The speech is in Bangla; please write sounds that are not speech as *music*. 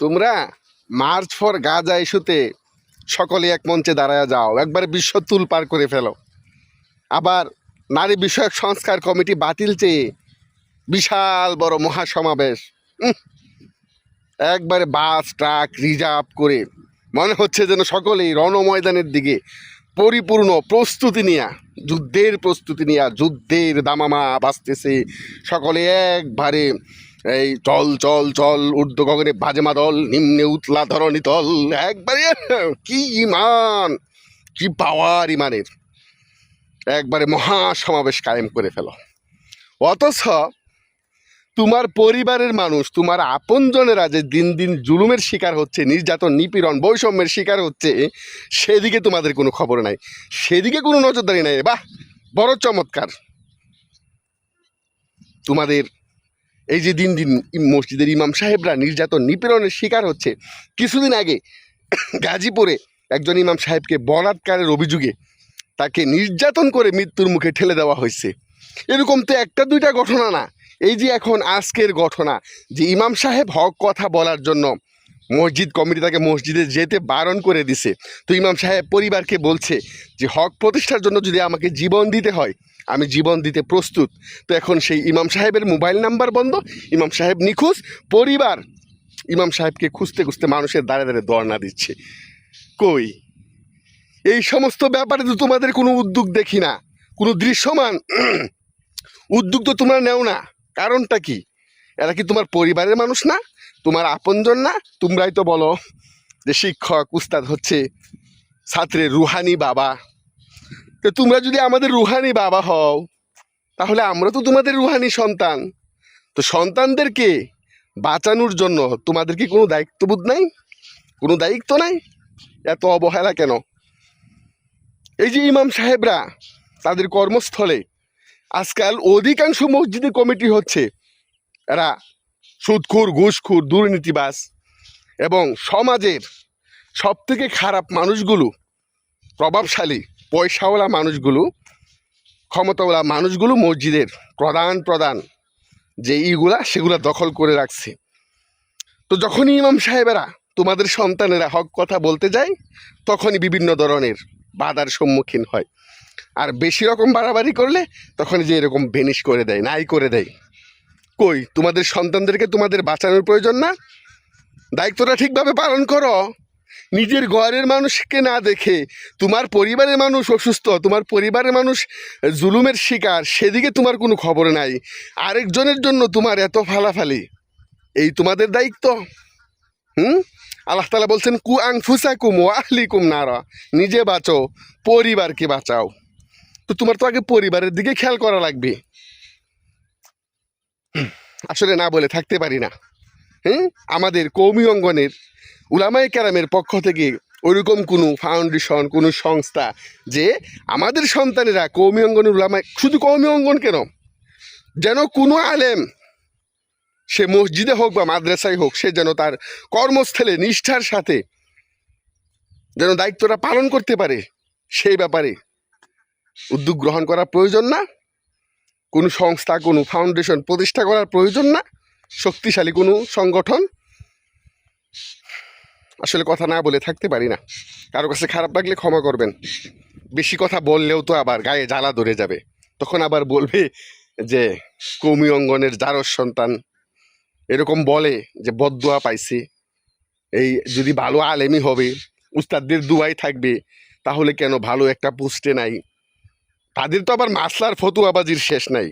তোমরা মার্চ ফর গাজা ইস্যুতে সকলে এক মঞ্চে দাঁড়ায় যাও, একবার বিশ্ব তুল পার করে ফেলো। আবার নারী বিষয়ক সংস্কার কমিটি বাতিল চেয়ে বিশাল বড় মহাসমাবেশ একবারে বাস, ট্রাক, রিজার্ভ করে মনে হচ্ছে যেন সকলেই রণময়দানের দিকে পরিপূর্ণ প্রস্তুতি নিয়া, যুদ্ধের প্রস্তুতি নিয়া, যুদ্ধের দামামা বাঁচতেছে সকলে একবারে এই চল চল চল, ঊর্ধ্ব গগনে বাজেমা দল নিম্নে উতলা ধরণী দল একবারে, কি ইমান, কি পাওয়ার ইমানের। একবারে মহা সমাবেশ কায়েম করে ফেলো। অথচ তোমার পরিবারের মানুষ, তোমার আপনজনেরা যে দিন দিন জুলুমের শিকার হচ্ছে, নির্যাতন, নিপীড়ন, বৈষম্যের শিকার হচ্ছে, সেদিকে তোমাদের কোনো খবর নাই। সেদিকে কোনো নজরদারি নাই। বাহ, বড় চমৎকার। তোমাদের এই যে দিন দিন মসজিদের ইমাম সাহেবরা নির্যাতন, নিপীড়নের শিকার হচ্ছে। কিছুদিন আগে গাজীপুরে একজন ইমাম সাহেবকে বলাৎকারের অভিযোগে তাকে নির্যাতন করে মৃত্যুর মুখে ঠেলে দেওয়া হয়েছে। এরকম তো একটা দুইটা ঘটনা না। এই যে এখন আজকের ঘটনা যে ইমাম সাহেব হক কথা বলার জন্য মসজিদ কমিটি তাকে মসজিদে যেতে বারণ করে দিছে। তো ইমাম সাহেব পরিবারকে বলছে যে হক প্রতিষ্ঠার জন্য যদি আমাকে জীবন দিতে হয় আমি জীবন দিতে প্রস্তুত। তো এখন সেই ইমাম সাহেবের মোবাইল নাম্বার বন্ধ, ইমাম সাহেব নিখোঁজ, পরিবার ইমাম সাহেবকে খুঁজতে খুঁজতে মানুষের দাঁড়ে দাঁড়ে দর্ণা দিচ্ছে। কই? এই সমস্ত ব্যাপারে তো তোমাদের কোনো উদ্যোগ দেখি না, কোনো দৃশ্যমান *clears throat* উদ্যোগ তো তোমরা নেও না। কারণটা কি? এরা কি তোমার পরিবারের মানুষ না? তোমার আপনজন না? তোমরাই তো বলো যে শিক্ষক, উস্তাদ হচ্ছে ছাত্রের রুহানি বাবা। তো তোমরা যদি আমাদের রুহানি বাবা হও, তাহলে আমরা তো তোমাদের রুহানি সন্তান। তো সন্তানদেরকে বাঁচানোর জন্য তোমাদের কি কোনো দায়িত্ববোধ নাই? কোনো দায়িত্ব নাই? এত অবহেলা কেন? এই যে ইমাম সাহেবরা তাদের কর্মস্থলে, আজকাল অধিকাংশ মসজিদে কমিটি হচ্ছে। এরা সুদখুর, ঘুষখুর দুর্নীতিবাস এবং সমাজের সব থেকে খারাপ মানুষগুলো প্রভাবশালী পয়সাওয়ালা মানুষগুলো, ক্ষমতাওয়ালা মানুষগুলো মসজিদের প্রধান প্রধান যে ইগুলা সেগুলা দখল করে রাখছে। তো যখনই ইমাম সাহেবেরা তোমাদের সন্তানেরা হক কথা বলতে যায়, তখনই বিভিন্ন ধরনের বাধার সম্মুখীন হয়। আর বেশি রকম বাড়াবাড়ি করলে তখন যে এরকম বেনিশ করে দেয়, নাই করে দেয়। কই, তোমাদের সন্তানদেরকে তোমাদের বাঁচানোর প্রয়োজন না? দায়িত্বটা ঠিকভাবে পালন করো। নিজের ঘরের মানুষকে না দেখে তোমার পরিবারের মানুষ অসুস্থ, তোমার পরিবারের মানুষ জুলুমের শিকার, সেদিকে তোমার কোনো খবর নাই। আরেকজনের জন্য তোমার এত ফালাফালি, এই তোমাদের দায়িত্ব। হুম? আল্লাহ তালা বলছেন, কু আং ফুসা কুম ও আহলি কুম নারা নিজে বাঁচো, পরিবারকে বাঁচাও। তো তোমার তো আগে পরিবারের দিকে খেয়াল করা লাগবে। আসলে না বলে থাকতে পারি না। হ্যাঁ আমাদের কৌমি অঙ্গনের উলামায়ে ক্যারামের পক্ষ থেকে ওইরকম কোনো ফাউন্ডেশন কোনো সংস্থা যে আমাদের সন্তানেরা কৌমি অঙ্গনের উলামায়, শুধু কৌমি অঙ্গন কেন? যেন কোনো আলেম, সে মসজিদে হোক বা মাদ্রাসায় হোক, সে যেন তার কর্মস্থলে নিষ্ঠার সাথে যেন দায়িত্বটা পালন করতে পারে, সেই ব্যাপারে উদ্যোগ গ্রহণ করা প্রয়োজন না। কোনো সংস্থা, কোনো ফাউন্ডেশন প্রতিষ্ঠা করার প্রয়োজন না। শক্তিশালী কোনো সংগঠন আসলে কথা না বলে থাকতে পারি না। কারও কাছে খারাপ লাগলে ক্ষমা করবেন। বেশি কথা বললেও তো আবার গায়ে জ্বালা ধরে যাবে। তখন আবার বলবে যে, কৌমি অঙ্গনের জারস সন্তান। এরকম বলে যে বদুয়া পাইছে। এই যদি ভালো আলেমি হবে, উস্তাদদের দুয়াই থাকবে, তাহলে কেন ভালো একটা পোস্টে নাই? তাদের তো আবার মাসলার ফতুয়াবাজির শেষ নাই।